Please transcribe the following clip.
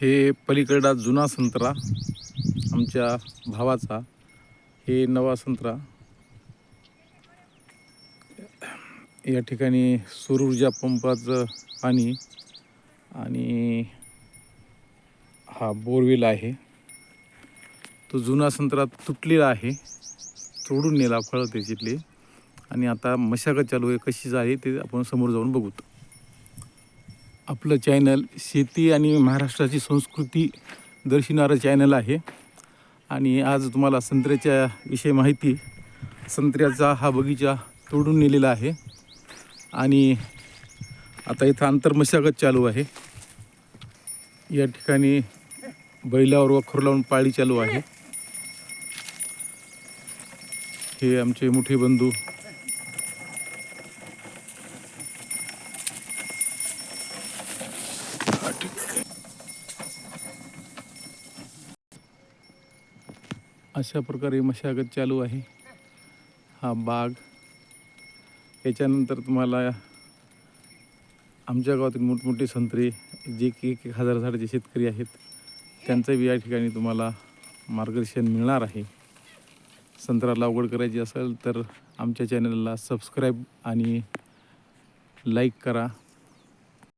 हे पलीकडा जुना संत्रा आमच्या भावाचा हे नवा संत्रा. या ठिकाणी सौर ऊर्जा पंपाचं पाणी आणि हा बोरवेल आहे. तो जुना संत्रा तुटलेला आहे. तोडून नेला फळं त्याच्यातले. आणि आता मशागत चालू आहे. कशी आहे ते आपण समोर जाऊन बघूत. आपलं चॅनल शेती आणि महाराष्ट्राची संस्कृती दर्शवणारं चॅनल आहे. आणि आज तुम्हाला संत्र्याच्या विषयी माहिती संत्र्याचा हा बगीचा तोडून नेलेला आहे. आणि आता इथं आंतरमशागत चालू आहे. या ठिकाणी बैलावर वखर लावून पाळी चालू आहे. हे आमचे मोठे बंधू अशा प्रकारे मशागत चालू आहे. हा बाग. याच्यानंतर तुम्हाला आमच्या गावातील मोठमोठे संत्रे जे की एक एक हजार झाडाचे शेतकरी आहेत त्यांचं बी या ठिकाणी तुम्हाला मार्गदर्शन मिळणार आहे. संत्रा लागवड करायची असेल तर आमच्या चॅनलला सबस्क्राईब आणि लाईक करा.